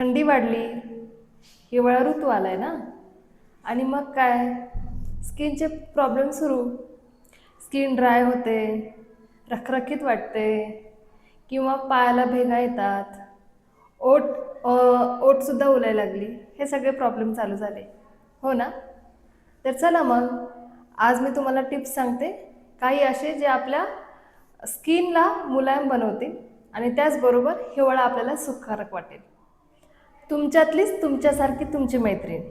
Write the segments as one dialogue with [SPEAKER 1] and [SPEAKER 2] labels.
[SPEAKER 1] थंडी वाढली हिवाळा ऋतू आला आहे ना? आणि मग काय? स्किनचे प्रॉब्लेम सुरू. स्किन ड्राय होते रखरखीत वाटते किंवा पायाला भेगा येतात. ओठ ओटसुद्धा ओठसुद्धा उलायला लागली. हे सगळे प्रॉब्लेम चालू झाले. हो ना? तर चला मग आज मी तुम्हाला टिप्स सांगते. काही असे जे आपल्या स्किनला मुलायम बनवतील आणि त्याचबरोबर हिवाळा आपल्याला सुखकारक वाटेल. तुमच्यातलीच तुमच्यासारखी तुमची मैत्रीण.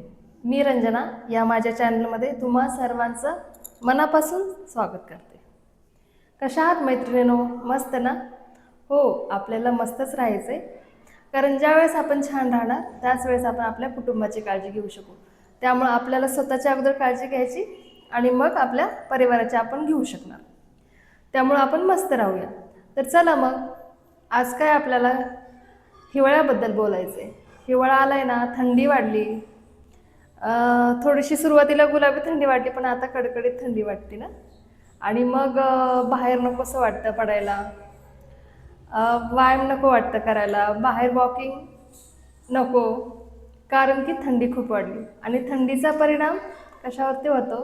[SPEAKER 1] मी रंजना या माझ्या चॅनलमध्ये तुम्हा सर्वांचं मनापासून स्वागत करते. कशा आहात मैत्रिणीनो? मस्त ना? हो आपल्याला मस्तच राहायचं आहे कारण ज्यावेळेस आपण छान राहणार त्याच वेळेस आपण आपल्या कुटुंबाची काळजी घेऊ शकू. त्यामुळं आपल्याला स्वतःच्या अगोदर काळजी घ्यायची आणि मग आपल्या परिवाराची आपण घेऊ शकणार. त्यामुळं आपण मस्त राहूया. तर चला मग आज काय आपल्याला हिवाळ्याबद्दल बोलायचं आहे हिवाळा आलाय ना थंडी वाढली. थोडीशी सुरुवातीला गुलाबी थंडी वाटली पण आता कडकडीत थंडी वाटते ना. आणि मग बाहेर नकोसं वाटतं पडायला. व्यायाम नको वाटतं करायला. बाहेर वॉकिंग नको. कारण की थंडी खूप वाढली. आणि थंडीचा परिणाम कशावरती होतो?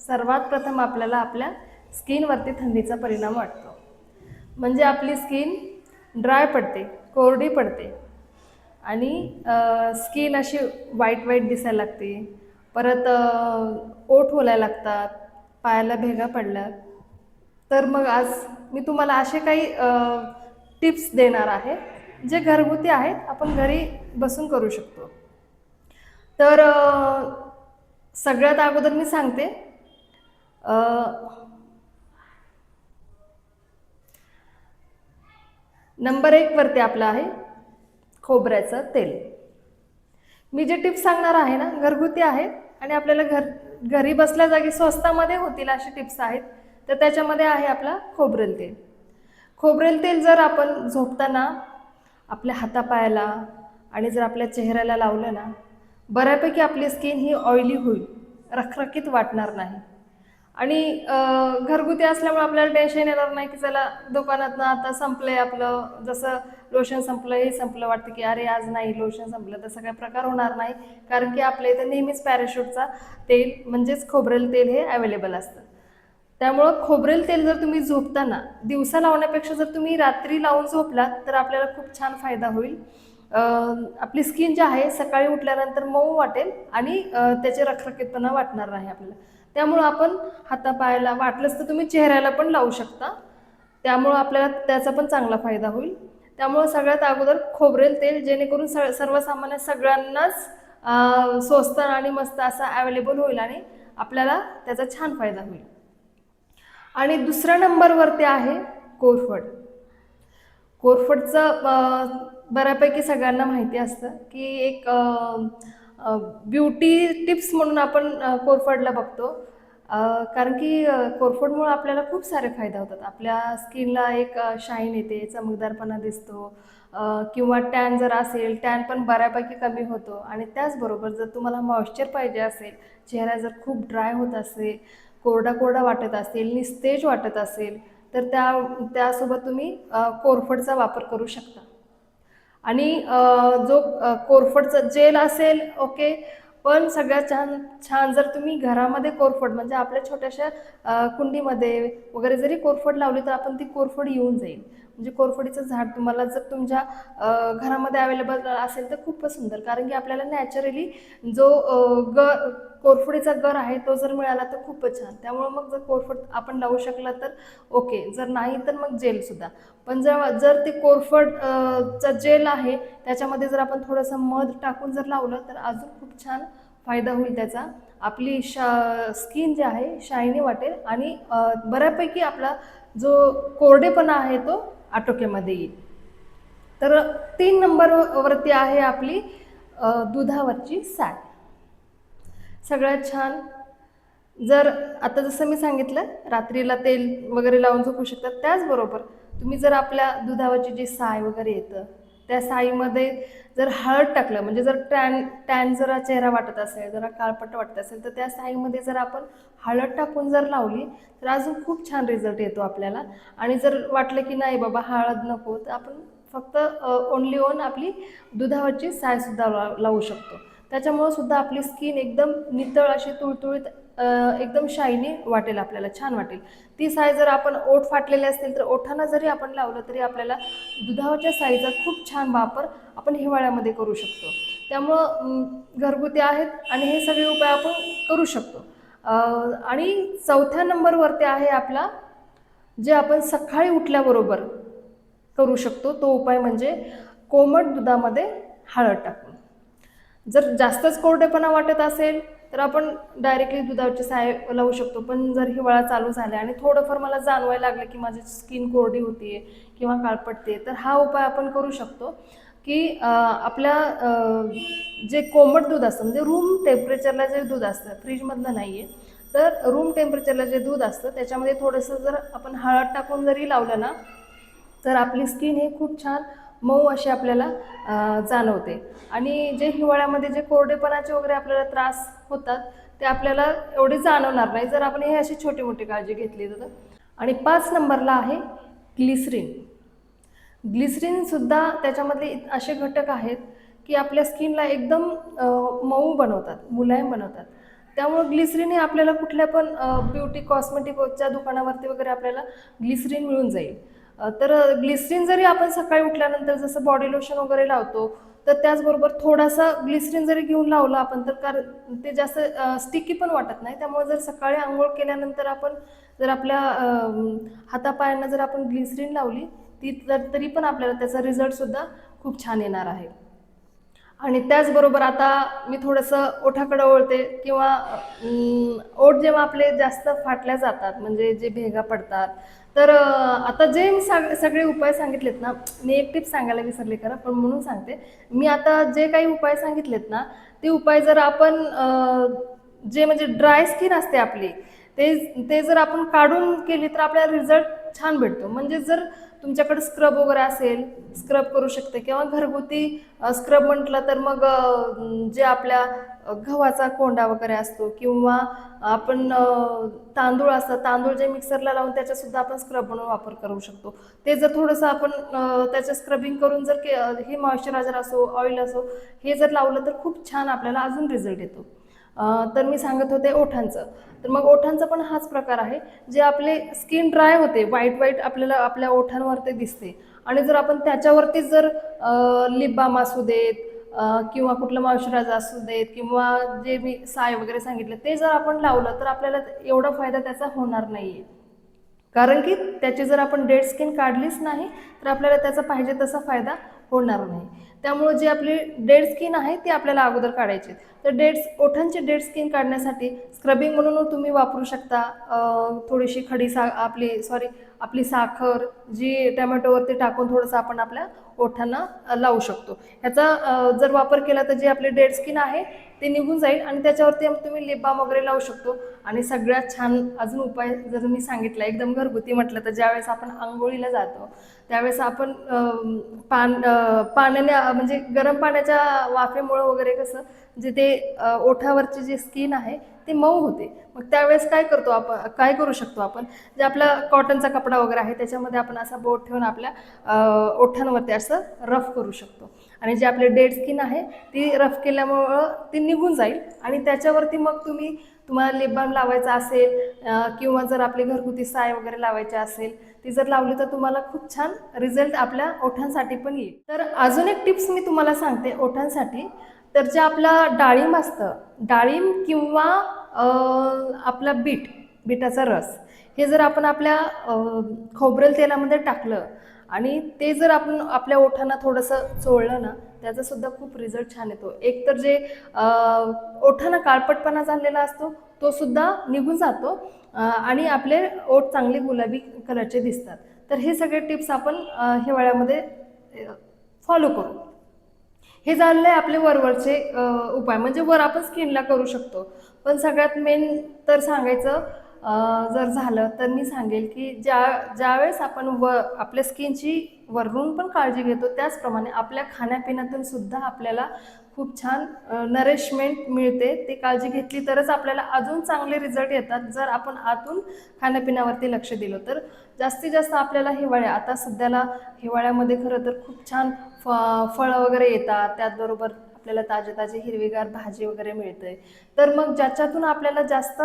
[SPEAKER 1] सर्वात प्रथम आपल्याला आपल्या स्किनवरती थंडीचा परिणाम वाटतो. म्हणजे आपली स्किन ड्राय पडते कोरडी पडते. आणि स्किन अशी वाईट वाईट दिसायला लागते. परत ओठ होलायला लागतात पायाला भेगा पडल्यात तर मग आज मी तुम्हाला असे काही टिप्स देणार आहे जे घरगुती आहेत आपण घरी बसून करू शकतो. तर सगळ्यात अगोदर मी सांगते नंबर एक वरती आपलं आहे खोबऱ्याचं तेल. मी जे टिप्स सांगणार आहे ना घरगुती आहेत आणि आपल्याला घर घरी बसल्या जागी स्वस्तामध्ये होतील अशी टिप्स आहेत तर त्याच्यामध्ये आहे आपला खोबरेल तेल. खोबरेल तेल जर आपण झोपताना आपल्या हातापायाला आणि जर आपल्या चेहऱ्याला लावलं ना बऱ्यापैकी आपली स्किन ही ऑइली होईल रखरखीत वाटणार नाही. आणि घरगुती असल्यामुळे आपल्याला टेन्शन येणार नाही की चला दुकानातनं आता संपलंय आपलं जसं लोशन संपलं हे संपलं वाटतं की अरे आज नाही लोशन संपलं तसा काही प्रकार होणार नाही. कारण की आपल्या इथं नेहमीच पॅराशूटचा तेल म्हणजेच खोबरेल तेल हे अवेलेबल असतं. त्यामुळं खोबरेल तेल जर तुम्ही झोपताना दिवसा लावण्यापेक्षा जर तुम्ही रात्री लावून झोपलात तर आपल्याला खूप छान फायदा होईल. आपली स्किन जी आहे सकाळी उठल्यानंतर मऊ वाटेल आणि त्याचे रखरखीतपणा वाटणार नाही आपल्याला. त्यामुळं आपण हातापायाला वाटलंच तर तुम्ही चेहऱ्याला पण लावू शकता. त्यामुळं आपल्याला त्याचा पण चांगला फायदा होईल. त्यामुळं सगळ्यात अगोदर खोबरेल तेल जेणेकरून स सर्वसामान्य सगळ्यांनाच स्वस्त आणि मस्त असा अवेलेबल होईल आणि आपल्याला त्याचा छान फायदा होईल. आणि दुसऱ्या नंबरवरती आहे कोरफड. कोरफडचं बऱ्यापैकी सगळ्यांना माहिती असतं की एक ब्युटी टिप्स म्हणून आपण कोरफडला बघतो. कारण की कोरफडमुळं आपल्याला खूप सारे फायदे होतात. आपल्या स्किनला एक शाईन येते चमकदारपणा दिसतो. किंवा टॅन जर असेल टॅन पण बऱ्यापैकी कमी होतो. आणि त्याचबरोबर जर तुम्हाला मॉइश्चर पाहिजे असेल चेहरा जर खूप ड्राय होत असेल कोरडा कोरडा वाटत असेल निस्तेज वाटत असेल तर त्या त्यासोबत तुम्ही कोरफडचा वापर करू शकता. आणि जो कोरफडचं जेल असेल ओके पण सगळ्यात छान छान जर तुम्ही घरामध्ये कोरफड म्हणजे आपल्या छोट्याशा कुंडीमध्ये वगैरे जरी कोरफड लावली तर आपण ती कोरफड येऊन जाईल. म्हणजे कोरफडीचं झाड तुम्हाला जर तुमच्या घरामध्ये अवेलेबल असेल तर खूपच सुंदर. कारण की आपल्याला नॅचरली जो ग कोरफडीचा गर आहे तो जर मिळाला तर खूपच छान. त्यामुळं मग जर कोरफड आपण लावू शकला तर ओके. जर नाही तर मग जेलसुद्धा पण जर जर ते कोरफडचा जेल आहे त्याच्यामध्ये जर आपण थोडंसं मध टाकून जर लावलं तर अजून खूप छान फायदा होईल त्याचा. आपली शा स्किन जी आहे शायनी वाटेल आणि बऱ्यापैकी आपला जो कोरडेपणा आहे तो आटोक्यामध्ये येईल. तर तीन नंबरवरती आहे आपली दुधावरची साय सगळ्यात छान. जर आता जसं मी सांगितलं रात्रीला तेल वगैरे लावून झोपू शकतात. त्याचबरोबर तुम्ही जर आपल्या दुधावरची जी साय वगैरे येतं त्या साईमध्ये जर हळद टाकलं म्हणजे जर टॅन टॅन जरा चेहरा वाटत असेल जरा काळपट वाटत असेल तर त्या साईमध्ये जर आपण हळद टाकून जर लावली तर अजून खूप छान रिझल्ट येतो आपल्याला. आणि जर वाटलं की नाही बाबा हळद नको तर आपण फक्त ओनली ओन आपली दुधावरची सायसुद्धा लावू शकतो. त्याच्यामुळं सुद्धा आपली स्किन एकदम नितळ अशी तुळतुळीत एकदम शायनी वाटेल आपल्याला छान वाटेल. ती साय जर आपण ओठ फाटलेले असतील तर ओठांना जरी आपण लावलं तरी आपल्याला दुधाच्या साईचा खूप छान वापर आपण हिवाळ्यामध्ये करू शकतो. त्यामुळं घरगुती आहेत आणि हे सगळे उपाय आपण करू शकतो. आणि चौथ्या नंबरवरती आहे आपला जे आपण सकाळी उठल्याबरोबर करू शकतो तो उपाय म्हणजे कोमट दुधामध्ये हळद टाकून. जर जास्तच कोरडेपणा वाटत असेल तर आपण डायरेक्टली दुधावरची साय लावू शकतो. पण जर हिवाळा चालू झाला आणि थोडंफार मला जाणवायला लागलं की माझी स्किन कोरडी होतीये किंवा काळपटते तर हा उपाय आपण करू शकतो की आपल्या जे कोमट दूध असतं म्हणजे रूम टेम्परेचरला जे दूध असतं फ्रीजमधलं नाही आहे तर रूम टेम्परेचरला जे दूध असतं त्याच्यामध्ये थोडंसं जर आपण हळद टाकून जरी लावलं ना तर आपली स्किन हे खूप छान मऊ अशी आपल्याला जाणवते. आणि जे हिवाळ्यामध्ये जे कोरडेपणाचे वगैरे आपल्याला त्रास होतात ते आपल्याला एवढे जाणवणार नाही. जर आपण हे अशी छोटी मोठी काळजी घेतली तर. आणि पाच नंबरला आहे ग्लिसरीन. ग्लिसरीनसुद्धा त्याच्यामधले इत- असे घटक आहेत की आपल्या स्किनला एकदम मऊ बनवतात मुलायम बनवतात. त्यामुळं ग्लिसरीन हे आपल्याला कुठल्या पण ब्युटी कॉस्मेटिकच्या दुकानावरती वगैरे आपल्याला ग्लिसरीन मिळून जाईल. तर ग्लिसरीन जरी आपण सकाळी उठल्यानंतर जसं बॉडी लोशन वगैरे लावतो तर त्याचबरोबर थोडासा ग्लिसरीन जरी घेऊन लावला आपण तर कारण ते जास्त स्टिकी पण वाटत नाही. त्यामुळे जर सकाळी आंघोळ केल्यानंतर आपण जर आपल्या हातापायांना जर आपण ग्लिसरीन लावली ती तर तरी पण आपल्याला त्याचा रिझल्टसुद्धा खूप छान येणार आहे. आणि त्याचबरोबर आता मी थोडंसं ओठाकडं ओळते किंवा ओठ जेव्हा आपले जास्त फाटल्या जातात म्हणजे जे भेगा पडतात तर आता जे मी सांग सगळे उपाय सांगितलेत ना मी एक टिप सांगायला विसरले करा पण म्हणून सांगते. मी आता जे काही उपाय सांगितलेत ना ते उपाय जर आपण जे म्हणजे ड्राय स्किन असते आपली ते ते जर आपण काढून केली तर आपल्याला रिझल्ट छान भेटतो. म्हणजे जर तुमच्याकडे स्क्रब वगैरे असेल स्क्रब करू शकते. किंवा घरगुती स्क्रब म्हटलं तर मग जे आपल्या गव्हाचा कोंडा वगैरे असतो किंवा आपण तांदूळ असतं तांदूळ जे मिक्सरला लावून त्याच्यासुद्धा आपण स्क्रब म्हणून वापर करू शकतो. ते जर थोडंसं आपण त्याचं स्क्रबिंग करून जर के हे मॉइश्चरायझर असो ऑइल असो हे जर लावलं तर खूप छान आपल्याला अजून रिझल्ट येतो. तर मी सांगत होते ओठांचं. तर मग ओठांचा पण हाच प्रकार आहे जे आपले स्किन ड्राय होते व्हाईट व्हाईट आपल्याला आपल्या ओठांवरती दिसते. आणि जर आपण त्याच्यावरती जर लिप बाम असू देत किंवा कुठलं मॉइश्चरायझर असू देत किंवा जे मी साय वगैरे सांगितलं ते जर आपण लावलं तर आपल्याला एवढा फायदा त्याचा होणार नाही आहे कारण की त्याची जर आपण डेड स्किन काढलीच नाही तर आपल्याला त्याचा पाहिजे तसा फायदा होणार नाही. त्यामुळे जी आपली डेड स्किन आहे ती आपल्याला अगोदर काढायची. तर डेड ओठांची डेड स्किन काढण्यासाठी स्क्रबिंग म्हणून तुम्ही वापरू शकता. थोडीशी खडी सा आपली सॉरी आपली साखर जी टॅमॅटोवरती टाकून थोडंसं आपण आपल्या ओठांना लावू शकतो. ह्याचा जर वापर केला तर जी आपली डेड स्किन आहे ते निघून जाईल आणि त्याच्यावरती तुम्ही लिप बाम वगैरे लावू शकतो. आणि सगळ्यात छान अजून उपाय जर मी सांगितला एकदम घरगुती म्हटलं तर ज्यावेळेस आपण आंघोळीला जातो त्यावेळेस आपण पान पाण्याने म्हणजे गरम पाण्याच्या वाफेमुळं वगैरे कसं जे ते ओठावरची जी स्किन आहे ती मऊ होते. मग त्यावेळेस काय करतो आपण काय करू शकतो आपण? जे आपला कॉटनचा कपडा वगैरे आहे त्याच्यामध्ये आपण असा बोट ठेवून आपल्या ओठांवरती असं रफ करू शकतो. आणि जे आपले डेड स्किन आहे ती रफ केल्यामुळं ती निघून जाईल. आणि त्याच्यावरती मग तुम्ही तुम्हाला लिप बाम लावायचा असेल किंवा जर आपली घरगुती साय वगैरे लावायची असेल ती जर लावली तर तुम्हाला खूप छान रिझल्ट आपल्या ओठांसाठी पण येईल. तर अजून एक टिप्स मी तुम्हाला सांगते ओठांसाठी. तर जे आपला डाळिंब असतं डाळिंब किंवा आपला बीट बीटाचा रस हे जर आपण आपल्या खोबरेल तेलामध्ये टाकलं आणि ते जर आपण आपल्या ओठांना थोडंसं चोळलं ना त्याचासुद्धा खूप रिझल्ट छान येतो. एक तर जे ओठांना काळपटपणा झालेला असतो तो सुद्धा निघून जातो आणि आपले ओठ चांगले गुलाबी कलरचे दिसतात. तर हे सगळे टिप्स आपण हिवाळ्यामध्ये फॉलो करू. हे झालेले आपले वरवरचे उपाय. म्हणजे वर आपण स्किनला करू शकतो. पण सगळ्यात मेन तर सांगायचं जर झालं तर मी सांगेल की ज्या ज्यावेळेस आपण व आपल्या स्किनची वरून पण काळजी घेतो त्याचप्रमाणे आपल्या खाण्यापिण्यातून सुद्धा आपल्याला खूप छान नरिशमेंट मिळते. ती काळजी घेतली तरच आपल्याला अजून चांगले रिझल्ट येतात. जर आपण आतून खाण्यापिण्यावरती लक्ष दिलं तर जास्तीत जास्त आपल्याला हिवाळ्या आता सध्याला हिवाळ्यामध्ये खरं तर खूप छान फ फळं वगैरे येतात त्याचबरोबर आपल्याला ताजे ताजे हिरवीगार भाजी वगैरे मिळते तर मग ज्याच्यातून आपल्याला जास्त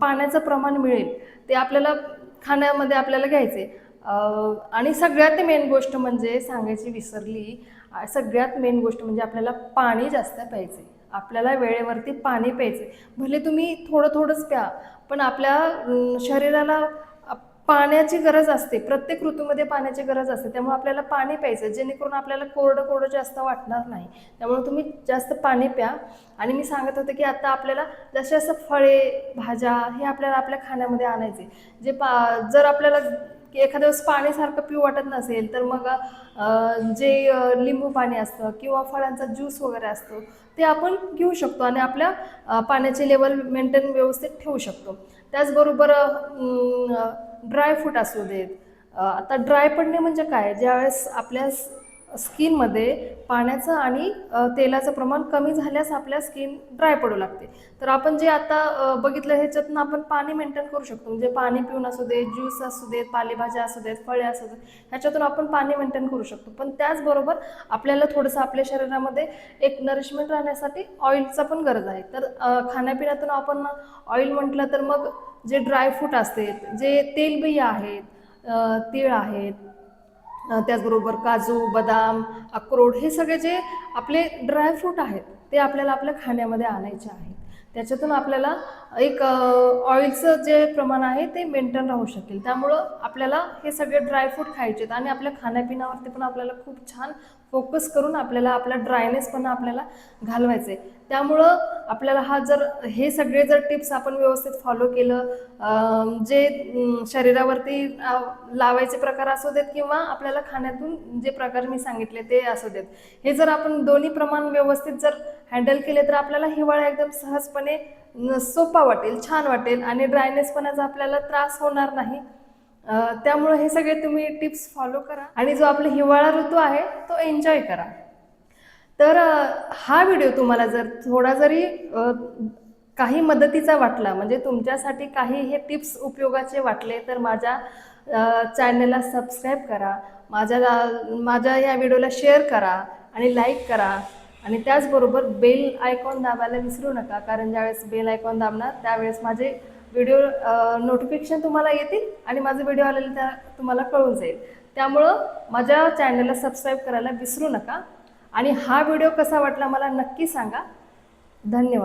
[SPEAKER 1] पाण्याचं प्रमाण मिळेल ते आपल्याला खाण्यामध्ये आपल्याला घ्यायचे आणि सगळ्यात मेन गोष्ट म्हणजे सांगायची विसरली सगळ्यात मेन गोष्ट म्हणजे आपल्याला पाणी जास्त प्यायचे आपल्याला वेळेवरती पाणी प्यायचे भले तुम्ही थोडं थोडंच प्या पण आपल्या शरीराला पाण्याची गरज असते. प्रत्येक ऋतूमध्ये पाण्याची गरज असते. त्यामुळे आपल्याला पाणी प्यायचं जेणेकरून आपल्याला कोरडं कोरडं जास्त वाटणार नाही. त्यामुळे तुम्ही जास्त पाणी प्या. आणि मी सांगत होते की आता आपल्याला जसे असं फळे भाज्या हे आपल्याला आपल्या खाण्यामध्ये आणायचे. जे पा जर आपल्याला एखाद्या वेळेस पाण्यासारखं पिऊ वाटत नसेल तर मग जे लिंबू पाणी असतं किंवा फळांचा ज्यूस वगैरे असतो ते आपण घेऊ शकतो आणि आपल्या पाण्याचे लेवल मेंटेन व्यवस्थित ठेवू शकतो. त्याचबरोबर ड्रायफ्रूट असू देत. आता ड्राय पडणे म्हणजे काय? ज्यावेळेस आपल्या स्किनमध्ये पाण्याचं आणि तेलाचं प्रमाण कमी झाल्यास आपल्या स्किन ड्राय पडू लागते. तर आपण जे आता बघितलं ह्याच्यातून आपण पाणी मेंटेन करू शकतो. म्हणजे पाणी पिऊन असू देत ज्यूस असू देत पालेभाज्या असू देत फळे असू देत ह्याच्यातून आपण पाणी मेंटेन करू शकतो. पण त्याचबरोबर आपल्याला थोडंसं आपल्या शरीरामध्ये एक नरिशमेंट राहण्यासाठी ऑइलचा पण गरज आहे. तर खाण्यापिण्यातून आपण ऑइल म्हटलं तर मग जे ड्रायफ्रूट असते जे तेलबिया आहेत तीळ आहेत त्याचबरोबर काजू बदाम अक्रोड हे सगळे जे आपले ड्रायफ्रूट आहेत ते आपल्याला आपल्या खाण्यामध्ये आणायचे आहेत. त्याच्यातून आपल्याला एक ऑइलचं जे प्रमाण आहे ते मेंटेन राहू शकेल. त्यामुळं आपल्याला हे सगळे ड्रायफ्रूट खायचे आहेत आणि आपल्या खाण्यापिण्यावरती पण आपल्याला खूप छान फोकस करून आपल्याला आपला ड्रायनेस पण आपल्याला घालवायचं आहे त्यामुळं आपल्याला हा जर हे सगळे जर टिप्स आपण व्यवस्थित फॉलो केलं जे शरीरावरती लावायचे प्रकार असू देत किंवा आपल्याला खाण्यातून जे प्रकार मी सांगितले ते असू देत. हे जर आपण दोन्ही प्रमाण व्यवस्थित जर हँडल केले तर आपल्याला हिवाळा एकदम सहजपणे सोपा वाटेल छान वाटेल आणि ड्रायनेसपणाचा आपल्याला त्रास होणार नाही. त्यामुळे हे सगळे तुम्ही टिप्स फॉलो करा. आणि जो आपला हिवाळा ऋतू आहे तो एन्जॉय करा. तर हा व्हिडिओ तुम्हाला जर थोडा जरी काही मदतीचा वाटला म्हणजे तुमच्यासाठी काही हे टिप्स उपयोगाचे वाटले तर माझ्या चॅनलला सबस्क्राईब करा. माझ्या माझ्या या व्हिडिओला शेअर करा आणि लाईक करा. आणि त्याचबरोबर बेल आयकॉन दाबायला विसरू नका कारण ज्यावेळेस बेल आयकॉन दाबणार त्यावेळेस माझे व्हिडिओ नोटिफिकेशन तुम्हाला येतील आणि माझे व्हिडिओ आलेले त्या तुम्हाला कळून जाईल. त्यामुळं माझ्या चॅनलला सबस्क्राईब करायला विसरू नका. आणि हा व्हिडिओ कसा वाटला मला नक्की सांगा. धन्यवाद.